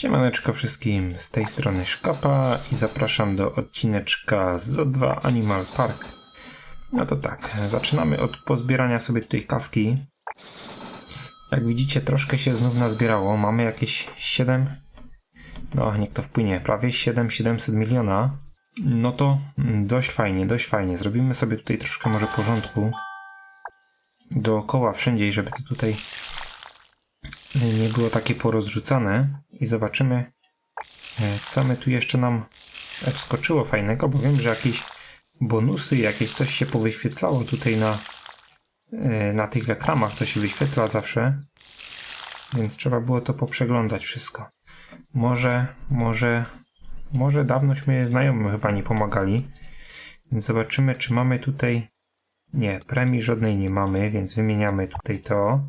Siemaneczko wszystkim, z tej strony Szkapa i zapraszam do odcineczka z O2 Animal Park. No to tak, zaczynamy od pozbierania sobie tutaj kaski. Jak widzicie troszkę się znów nazbierało, mamy jakieś 7, no niech to wpłynie, prawie 7-700 miliona. No to dość fajnie, dość fajnie. Zrobimy sobie tutaj troszkę może porządku dookoła wszędzie, żeby to tutaj nie było takie porozrzucane i zobaczymy e, co my tu jeszcze nam wskoczyło fajnego, bo wiem, że jakieś bonusy, jakieś coś się powyświetlało tutaj na, e, na tych reklamach, co się wyświetla zawsze, więc trzeba było to poprzeglądać wszystko. Może, może, może dawnośmy znajomym chyba nie pomagali, więc zobaczymy, czy mamy tutaj nie, premii żadnej nie mamy, więc wymieniamy tutaj to.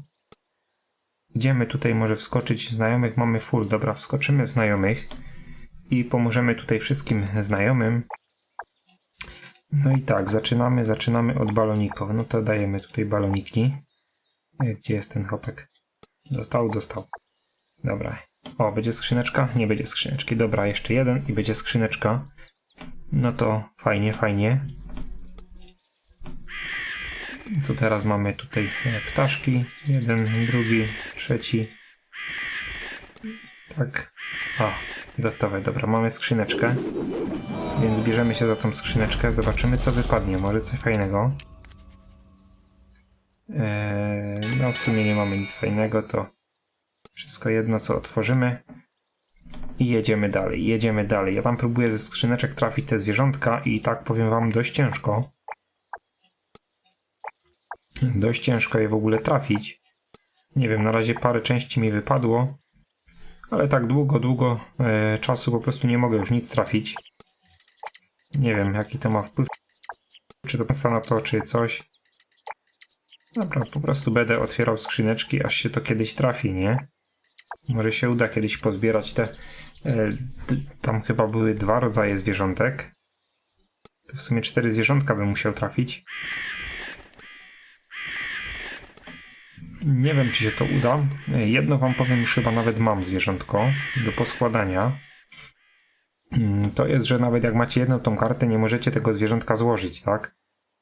Idziemy tutaj może wskoczyć znajomych, mamy full, dobra, wskoczymy w znajomych i pomożemy tutaj wszystkim znajomym. No i tak, zaczynamy, zaczynamy od baloników. No to dajemy tutaj baloniki. E, Gdzie jest ten chopek? Dostał, dostał. Dobra. O, będzie skrzyneczka? Nie będzie skrzyneczki. Dobra, jeszcze jeden i będzie skrzyneczka. No to fajnie, fajnie. Co teraz mamy tutaj? E, Ptaszki. Jeden, drugi, trzeci. Tak. O, gotowe. Dobra, mamy skrzyneczkę. Więc bierzemy się za tą skrzyneczkę. Zobaczymy, co wypadnie. Może coś fajnego. Eee, no, w sumie nie mamy nic fajnego, to wszystko jedno, co otworzymy. I jedziemy dalej, jedziemy dalej. Ja tam próbuję ze skrzyneczek trafić te zwierzątka i tak powiem wam dość ciężko. Dość ciężko je w ogóle trafić. Nie wiem, na razie parę części mi wypadło, ale tak długo, długo e, czasu po prostu nie mogę już nic trafić. Nie wiem, jaki to ma wpływ, czy to pasa na to, czy coś. Dobra, po prostu będę otwierał skrzyneczki, aż się to kiedyś trafi, nie? Może się uda kiedyś pozbierać te... E, tam chyba były dwa rodzaje zwierzątek. To w sumie cztery zwierzątka bym musiał trafić. Nie wiem, czy się to uda. Jedno wam powiem, już chyba nawet mam zwierzątko do poskładania. Mm, To jest, że nawet jak macie jedną tą kartę, nie możecie tego zwierzątka złożyć, tak?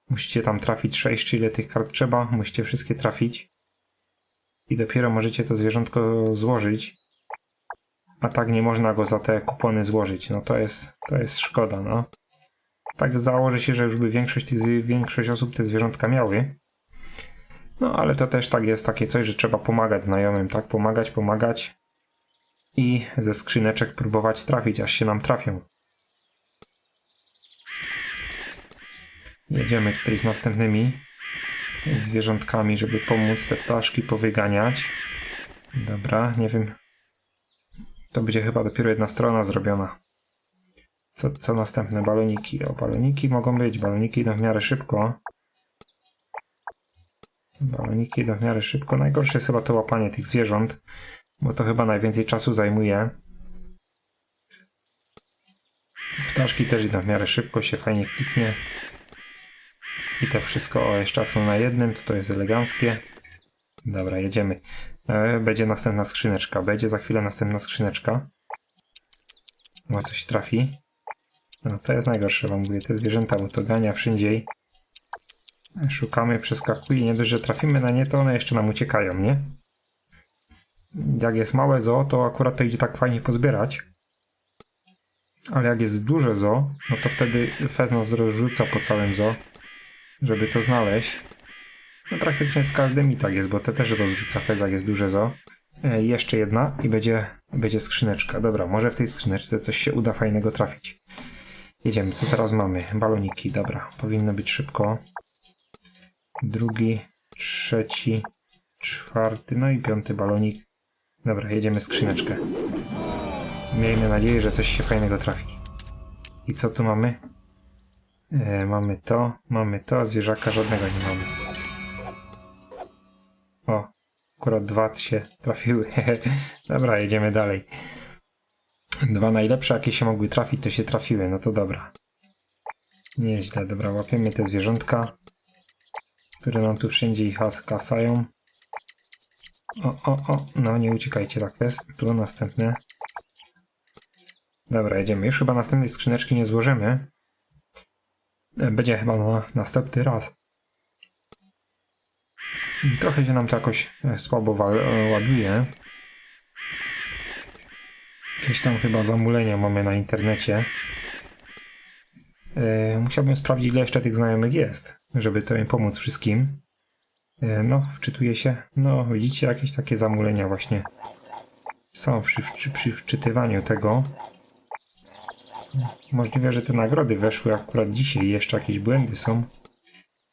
Musicie tam trafić 6, czy ile tych kart trzeba, musicie wszystkie trafić. I dopiero możecie to zwierzątko złożyć. A tak nie można go za te kupony złożyć. No to jest, to jest szkoda, no. Tak założę się, że już by większość, tych, większość osób te zwierzątka miały. No ale to też tak jest takie coś, że trzeba pomagać znajomym, tak? Pomagać, pomagać i ze skrzyneczek próbować trafić, aż się nam trafią. Jedziemy tutaj z następnymi zwierzątkami, żeby pomóc te ptaszki powyganiać. Dobra, nie wiem. To będzie chyba dopiero jedna strona zrobiona. Co, co następne? Baloniki. O, baloniki mogą być. Baloniki idą w miarę szybko. Baloniki idą w miarę szybko. Najgorsze jest chyba to łapanie tych zwierząt, bo to chyba najwięcej czasu zajmuje. Ptaszki też idą w miarę szybko, się fajnie kliknie. I to wszystko, o jeszcze są na jednym, to to jest eleganckie. Dobra, jedziemy. E, będzie następna skrzyneczka, będzie za chwilę następna skrzyneczka. Bo coś trafi. No to jest najgorsze wam mówię, te zwierzęta, bo to gania wszędzie. Szukamy, przeskakuje, nie dość, że trafimy na nie, to one jeszcze nam uciekają, nie? Jak jest małe zo, to akurat to idzie tak fajnie pozbierać. Ale jak jest duże zo, no to wtedy Fez nas rozrzuca po całym zo, żeby to znaleźć. No praktycznie z każdym i tak jest, bo te też rozrzuca Fez, jak jest duże zo. E, jeszcze jedna i będzie, będzie skrzyneczka. Dobra, może w tej skrzyneczce coś się uda fajnego trafić. Jedziemy, co teraz mamy? Baloniki, dobra, powinno być szybko. Drugi, trzeci, czwarty, no i piąty balonik. Dobra, jedziemy skrzyneczkę. Miejmy nadzieję, że coś się fajnego trafi. I co tu mamy? E, mamy to, mamy to, zwierzaka żadnego nie mamy. O, akurat dwa się trafiły. dobra, jedziemy dalej. Dwa najlepsze, jakie się mogły trafić, to się trafiły, no to dobra. Nieźle, dobra, łapiemy te zwierzątka, które nam tu wszędzie ich kasają. O, o, o, no nie uciekajcie, tak jest. Tu następne. Dobra, jedziemy. Już chyba następnej skrzyneczki nie złożymy. E, Będzie chyba na następny raz. Trochę się nam to jakoś e, słabo e, ładuje. Jakieś tam chyba zamulenia mamy na internecie. Musiałbym sprawdzić, ile jeszcze tych znajomych jest, żeby to im pomóc wszystkim. E, no, wczytuję się. No, widzicie, jakieś takie zamulenia właśnie są przy, przy, przy wczytywaniu tego. Możliwe, że te nagrody weszły akurat dzisiaj jeszcze jakieś błędy są.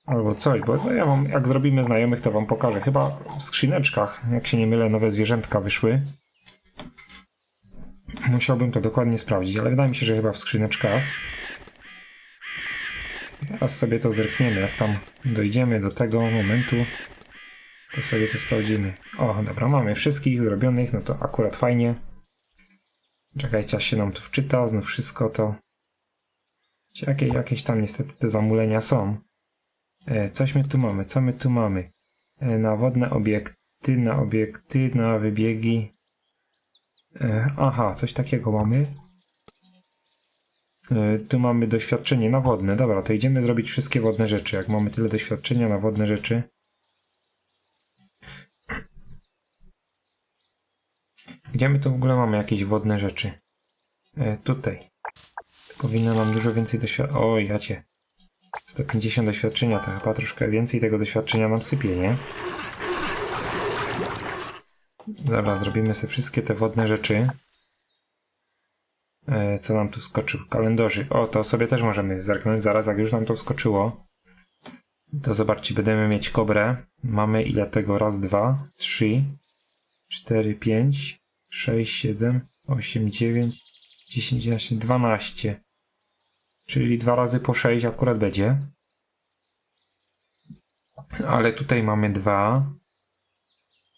Albo coś, bo no ja wam, jak zrobimy znajomych, to wam pokażę. Chyba w skrzyneczkach, jak się nie mylę, nowe zwierzętka wyszły. Musiałbym to dokładnie sprawdzić, ale wydaje mi się, że chyba w skrzyneczkach. Teraz sobie to zerkniemy, jak tam dojdziemy do tego momentu, to sobie to sprawdzimy. O, dobra, mamy wszystkich zrobionych, no to akurat fajnie. Czekajcie, aż się nam tu wczyta, znów wszystko to... Jakie, jakieś tam niestety te zamulenia są. E, coś my tu mamy, co my tu mamy? E, na wodne obiekty, na obiekty, na wybiegi. E, aha, coś takiego mamy. E, tu mamy doświadczenie na wodne. Dobra, to idziemy zrobić wszystkie wodne rzeczy. Jak mamy tyle doświadczenia na wodne rzeczy. Gdzie my tu w ogóle mamy jakieś wodne rzeczy? E, tutaj. Tu powinno nam dużo więcej doświadczenia. O, jacie. 150 doświadczenia, to chyba troszkę więcej tego doświadczenia nam sypie, nie? Dobra, zrobimy sobie wszystkie te wodne rzeczy. E, co nam tu skoczył? Kalendarzy. O, to sobie też możemy zerknąć zaraz, jak już nam to wskoczyło. To zobaczcie, będziemy mieć kobrę. Mamy ile tego? Raz, dwa, trzy, cztery, pięć, sześć, siedem, osiem, dziewięć, dziesięć, jedenaście, dwanaście. Czyli dwa razy po sześć akurat będzie. Ale tutaj mamy dwa,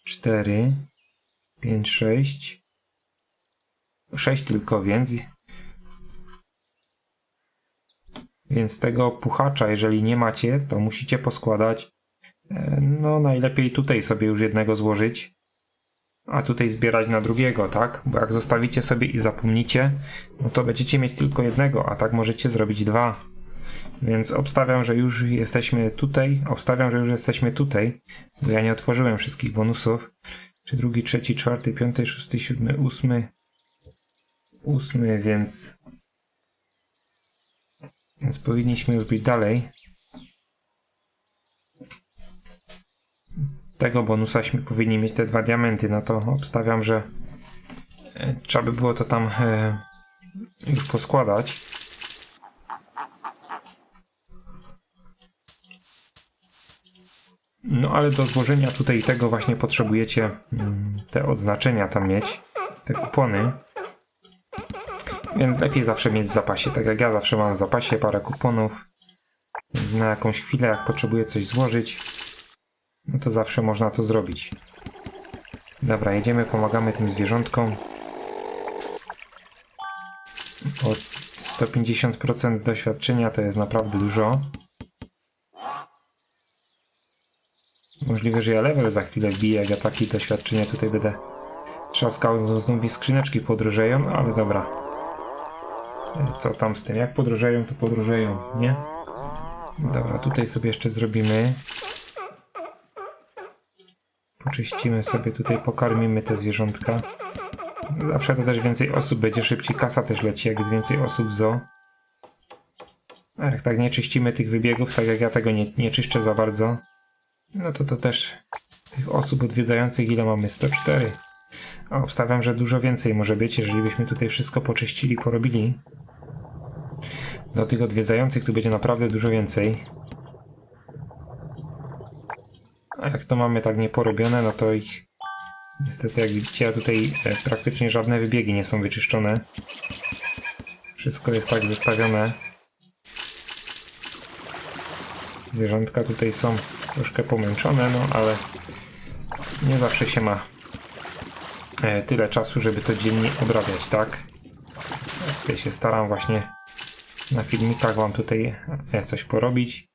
cztery, pięć, sześć. Sześć tylko, więc. Więc tego puchacza, jeżeli nie macie, to musicie poskładać. e, No, najlepiej tutaj sobie już jednego złożyć, a tutaj zbierać na drugiego, tak? Bo jak zostawicie sobie i zapomnicie, no to będziecie mieć tylko jednego, a tak możecie zrobić dwa. Więc obstawiam, że już jesteśmy tutaj. Obstawiam, że już jesteśmy tutaj, bo ja nie otworzyłem wszystkich bonusów. Czy drugi, trzeci, czwarty, piąty, szósty, siódmy, ósmy. Ósmy, więc. Więc powinniśmy być dalej. Tego bonusaśmy powinni mieć te dwa diamenty. No to obstawiam, że e, trzeba by było to tam e, już poskładać. No ale do złożenia tutaj tego właśnie potrzebujecie mm, te odznaczenia tam mieć, te kupony. Więc lepiej zawsze mieć w zapasie, tak jak ja zawsze mam w zapasie parę kuponów. Na jakąś chwilę, jak potrzebuję coś złożyć, no to zawsze można to zrobić. Dobra, jedziemy, pomagamy tym zwierzątkom. O 150% doświadczenia to jest naprawdę dużo. Możliwe, że ja level za chwilę wbiję, jak ja takie doświadczenia tutaj będę trzaskał. Znów mi skrzyneczki podróżeją, no ale dobra. Co tam z tym? Jak podróżeją, to podróżeją, nie? Dobra, tutaj sobie jeszcze zrobimy. Poczyścimy sobie tutaj, pokarmimy te zwierzątka. Zawsze to też więcej osób będzie, szybciej kasa też leci, jak jest więcej osób w zoo. A tak nie czyścimy tych wybiegów, tak jak ja tego nie, nie czyszczę za bardzo, no to to też tych osób odwiedzających ile mamy? 104. Obstawiam, że dużo więcej może być, jeżeli byśmy tutaj wszystko poczyścili, porobili. Do tych odwiedzających tu będzie naprawdę dużo więcej. A jak to mamy tak nieporobione, no to ich niestety jak widzicie, tutaj e, praktycznie żadne wybiegi nie są wyczyszczone. Wszystko jest tak zostawione. Zwierzątka tutaj są troszkę pomęczone, no ale nie zawsze się ma tyle czasu, żeby to dziennie obrabiać, tak? Tutaj się staram właśnie na filmikach wam tutaj e, coś porobić.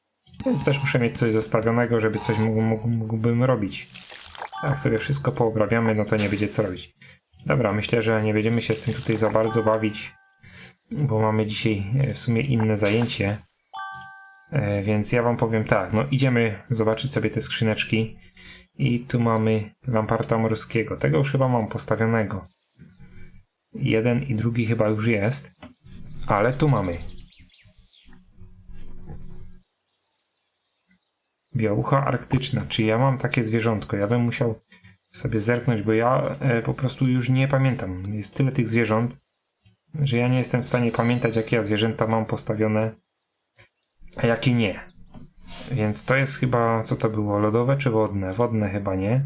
Więc też muszę mieć coś zostawionego, żeby coś mógł, mógł, mógłbym robić. Jak sobie wszystko poobrabiamy, no to nie będzie co robić. Dobra, myślę, że nie będziemy się z tym tutaj za bardzo bawić. bo mamy dzisiaj e, w sumie inne zajęcie. E, Więc ja wam powiem tak, no idziemy zobaczyć sobie te skrzyneczki. I tu mamy Lamparta Morskiego. Tego już chyba mam postawionego. Jeden i drugi chyba już jest. Ale tu mamy. Białucha arktyczna. Czy ja mam takie zwierzątko? Ja bym musiał sobie zerknąć, bo ja e, po prostu już nie pamiętam. Jest tyle tych zwierząt, że ja nie jestem w stanie pamiętać, jakie ja zwierzęta mam postawione, a jakie nie. Więc to jest chyba, co to było, lodowe czy wodne? Wodne chyba nie.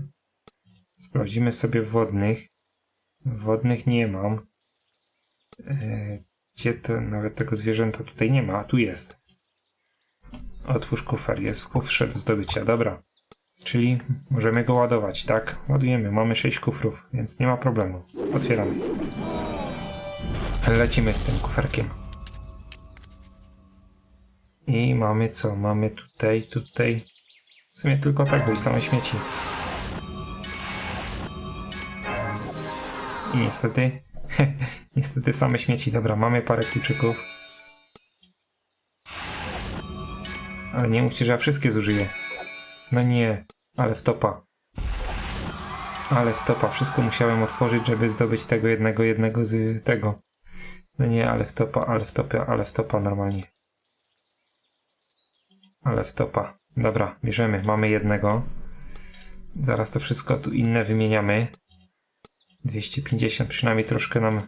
Sprawdzimy sobie wodnych. Wodnych nie mam. E, Gdzie to, nawet tego zwierzęta tutaj nie ma, a tu jest. Otwórz kufer, jest w kufrze do zdobycia, dobra. Czyli możemy go ładować, tak? Ładujemy, mamy 6 kufrów, więc nie ma problemu. Otwieramy. Lecimy tym kuferkiem. I mamy co? Mamy tutaj, tutaj. W sumie tylko tak, bo i same śmieci. I niestety, niestety same śmieci. Dobra, mamy parę kluczyków. Ale nie mówcie, że ja wszystkie zużyję. No nie, ale w topa. Ale w topa. Wszystko musiałem otworzyć, żeby zdobyć tego jednego, jednego z tego. No nie, ale w topa, ale w topa, ale w topa normalnie. Ale w topa. Dobra, bierzemy. Mamy jednego. Zaraz to wszystko tu inne wymieniamy. 250 przynajmniej troszkę nam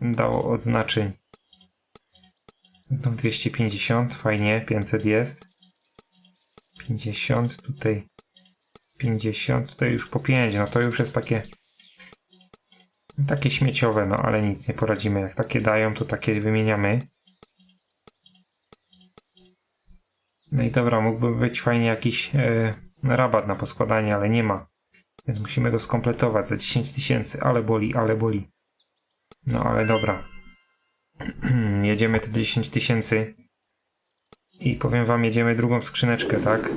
dało odznaczeń. Znów 250, fajnie, 500 jest. 50, tutaj 50, tutaj już po 5, no to już jest takie takie śmieciowe, no ale nic, nie poradzimy. Jak takie dają, to takie wymieniamy. I dobra, mógłby być fajnie jakiś e, rabat na poskładanie, ale nie ma. Więc musimy go skompletować za 10 tysięcy, ale boli, ale boli. No ale dobra. jedziemy te 10 tysięcy. I powiem wam, jedziemy drugą skrzyneczkę, tak?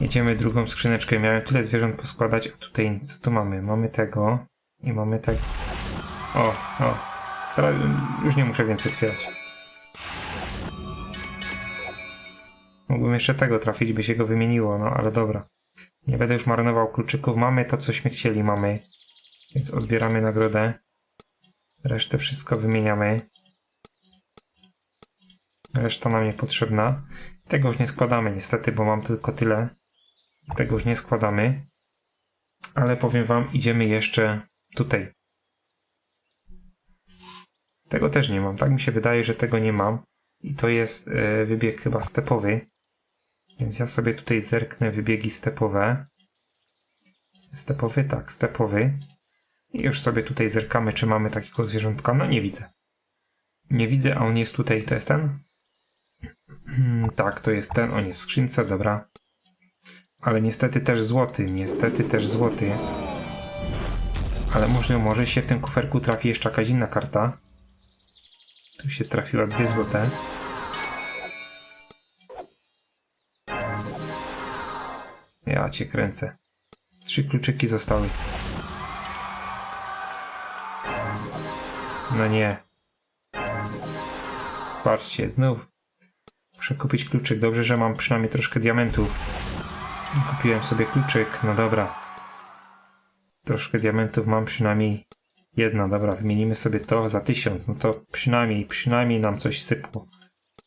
Jedziemy drugą skrzyneczkę. Miałem tyle zwierząt poskładać, a tutaj co tu mamy? Mamy tego i mamy tego. O, o. Teraz już nie muszę więcej otwierać. Mógłbym jeszcze tego trafić, by się go wymieniło, no ale dobra. Nie będę już marnował kluczyków. Mamy to, cośmy chcieli, mamy. Więc odbieramy nagrodę. Resztę wszystko wymieniamy. Reszta nam niepotrzebna. Tego już nie składamy niestety, bo mam tylko tyle. Z tego już nie składamy. Ale powiem wam, idziemy jeszcze tutaj. Tego też nie mam. Tak mi się wydaje, że tego nie mam. I to jest e, wybieg chyba stepowy. Więc ja sobie tutaj zerknę wybiegi stepowe. Stepowy? Tak, stepowy. I już sobie tutaj zerkamy, czy mamy takiego zwierzątka. No nie widzę. Nie widzę, a on jest tutaj. To jest ten? Hmm, tak, to jest ten. On jest w skrzynce, dobra. Ale niestety też złoty. Niestety też złoty. Ale może, może się w tym kuferku trafi jeszcze jakaś inna karta. Tu się trafiła dwie złote. Ja cię kręcę. Trzy kluczyki zostały. No nie. Patrzcie, znów. Muszę kupić kluczyk. Dobrze, że mam przynajmniej troszkę diamentów. Kupiłem sobie kluczyk. No dobra. Troszkę diamentów mam przynajmniej jedno. Dobra, wymienimy sobie to za tysiąc. No to przynajmniej, przynajmniej nam coś sypło.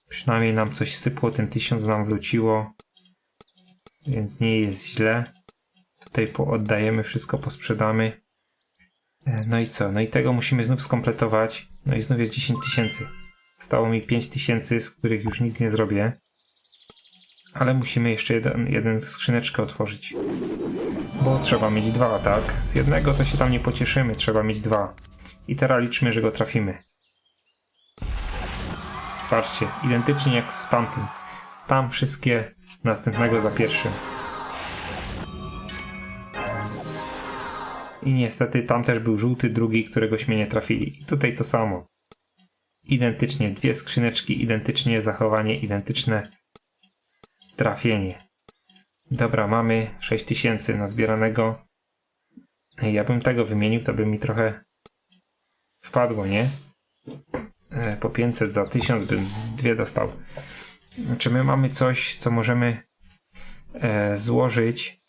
Przynajmniej nam coś sypło. Ten tysiąc nam wróciło. Więc nie jest źle. Tutaj pooddajemy, wszystko posprzedamy. E, No i co? No i tego musimy znów skompletować. No i znów jest 10 tysięcy. Stało mi 5 tysięcy, z których już nic nie zrobię. Ale musimy jeszcze jeden, jeden skrzyneczkę otworzyć. Bo trzeba mieć dwa, tak? Z jednego to się tam nie pocieszymy, trzeba mieć dwa. I teraz liczmy, że go trafimy. Patrzcie, identycznie jak w tamtym. Tam wszystkie następnego za pierwszym. I niestety tam też był żółty drugi, któregośmy nie trafili. I tutaj to samo. Identycznie dwie skrzyneczki, identycznie zachowanie, identyczne trafienie. Dobra, mamy 6000 na zbieranego. Ja bym tego wymienił, to by mi trochę wpadło, nie? E, po 500 za 1000 bym dwie dostał. Czy my mamy coś, co możemy e, złożyć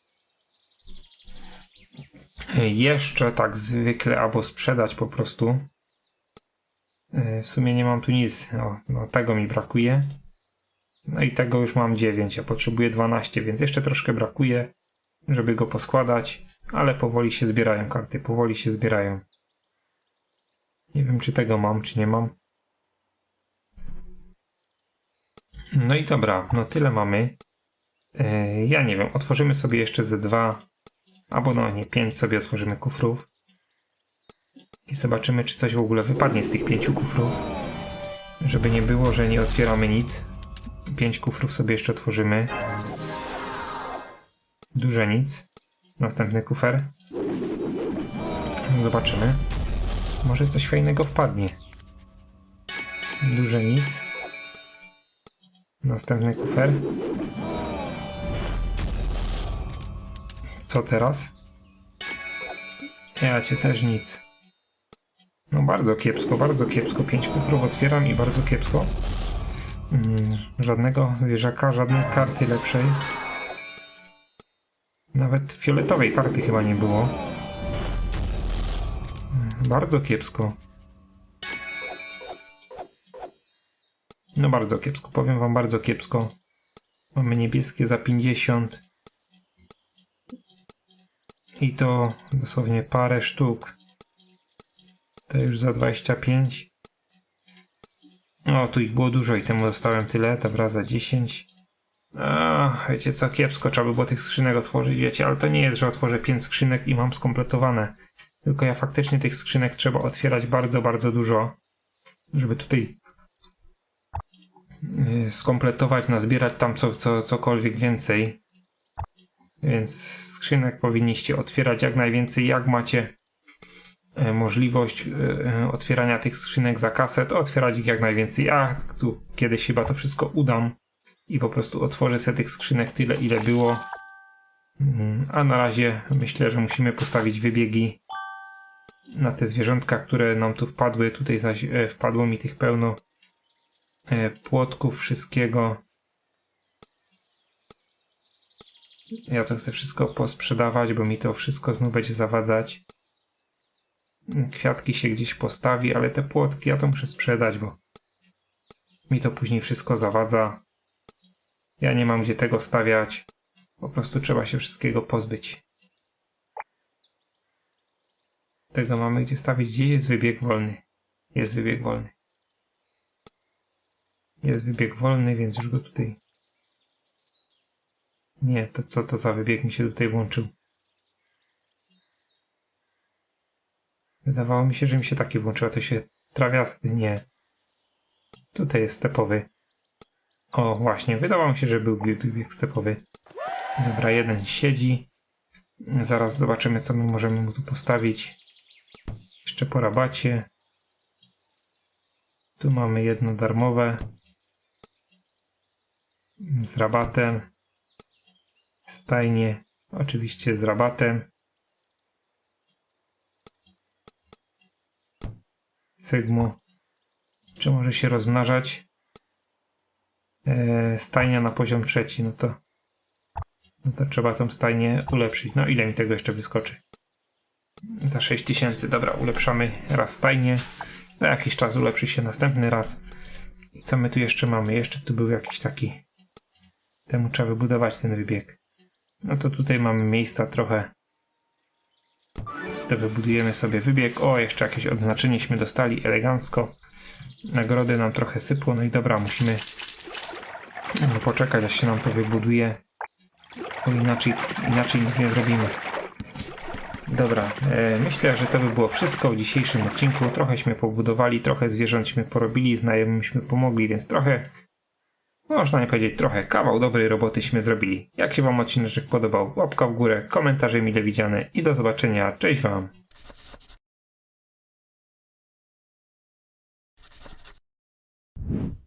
e, jeszcze tak zwykle albo sprzedać po prostu? E, w sumie nie mam tu nic. O, no, tego mi brakuje. No i tego już mam 9, a potrzebuję 12, więc jeszcze troszkę brakuje, żeby go poskładać, ale powoli się zbierają karty, powoli się zbierają. Nie wiem, czy tego mam, czy nie mam. No i dobra, no tyle mamy. E, ja nie wiem, otworzymy sobie jeszcze ze dwa, albo no nie, pięć sobie otworzymy kufrów. I zobaczymy, czy coś w ogóle wypadnie z tych pięciu kufrów. Żeby nie było, że nie otwieramy nic. Pięć kufrów sobie jeszcze otworzymy. Duże nic. Następny kufer. Zobaczymy. Może coś fajnego wpadnie. Duże nic. Następny kufer. Co teraz? Ja cię też nic. No bardzo kiepsko, bardzo kiepsko. Pięć kufrów otwieram i bardzo kiepsko. Mm, żadnego zwierzaka, żadnej karty lepszej. Nawet fioletowej karty chyba nie było. Mm, Bardzo kiepsko. No bardzo kiepsko, powiem wam bardzo kiepsko. Mamy niebieskie za 50. I to dosłownie parę sztuk. To już za 25. O, tu ich było dużo i temu dostałem tyle. Dobra, za 10. A, wiecie co, kiepsko, trzeba by było tych skrzynek otworzyć, wiecie, ale to nie jest, że otworzę 5 skrzynek i mam skompletowane. Tylko ja faktycznie tych skrzynek trzeba otwierać bardzo, bardzo dużo, żeby tutaj skompletować, nazbierać tam co, co, cokolwiek więcej. Więc skrzynek powinniście otwierać jak najwięcej, jak macie e, możliwość e, otwierania tych skrzynek za kasę, to otwierać ich jak najwięcej. Ja tu kiedyś chyba to wszystko udam i po prostu otworzę sobie tych skrzynek tyle, ile było. Mm, A na razie myślę, że musimy postawić wybiegi na te zwierzątka, które nam tu wpadły. Tutaj zaś e, wpadło mi tych pełno płotków, wszystkiego. Ja to chcę wszystko posprzedawać, bo mi to wszystko znów będzie zawadzać. Kwiatki się gdzieś postawi, ale te płotki ja to muszę sprzedać, bo mi to później wszystko zawadza. Ja nie mam gdzie tego stawiać. Po prostu trzeba się wszystkiego pozbyć. Tego mamy gdzie stawić. Gdzieś jest wybieg wolny. Jest wybieg wolny. Jest wybieg wolny, więc już go tutaj. Nie, to co to za wybieg mi się tutaj włączył? Wydawało mi się, że mi się taki włączył, a to się trawiasty. Nie. Tutaj jest stepowy. O, właśnie, wydawało mi się, że był bieg, bieg stepowy. Dobra, jeden siedzi. Zaraz zobaczymy, co my możemy mu tu postawić. Jeszcze po rabacie. Tu mamy jedno darmowe. Z rabatem. Stajnie. Oczywiście z rabatem. Sygmu. Czy może się rozmnażać? e, stajnia na poziom trzeci, no to, no to trzeba tą stajnię ulepszyć. No ile mi tego jeszcze wyskoczy? Za 6000, dobra, ulepszamy raz stajnię. Za jakiś czas ulepszy się następny raz. I co my tu jeszcze mamy? Jeszcze tu był jakiś taki... Temu trzeba wybudować ten wybieg. No to tutaj mamy miejsca trochę. To wybudujemy sobie wybieg. O, jeszcze jakieś odznaczenieśmy dostali elegancko. Nagrody nam trochę sypło. No i dobra, musimy poczekać, aż się nam to wybuduje. Bo inaczej, inaczej nic nie zrobimy. Dobra, e, myślę, że to by było wszystko w dzisiejszym odcinku. Trochęśmy pobudowali, trochę zwierzątśmy porobili, znajomyśmy pomogli, więc trochę, można nie powiedzieć trochę, kawał dobrej robotyśmy zrobili. Jak się wam odcineczek podobał, łapka w górę, komentarze mile widziane i do zobaczenia, cześć wam! you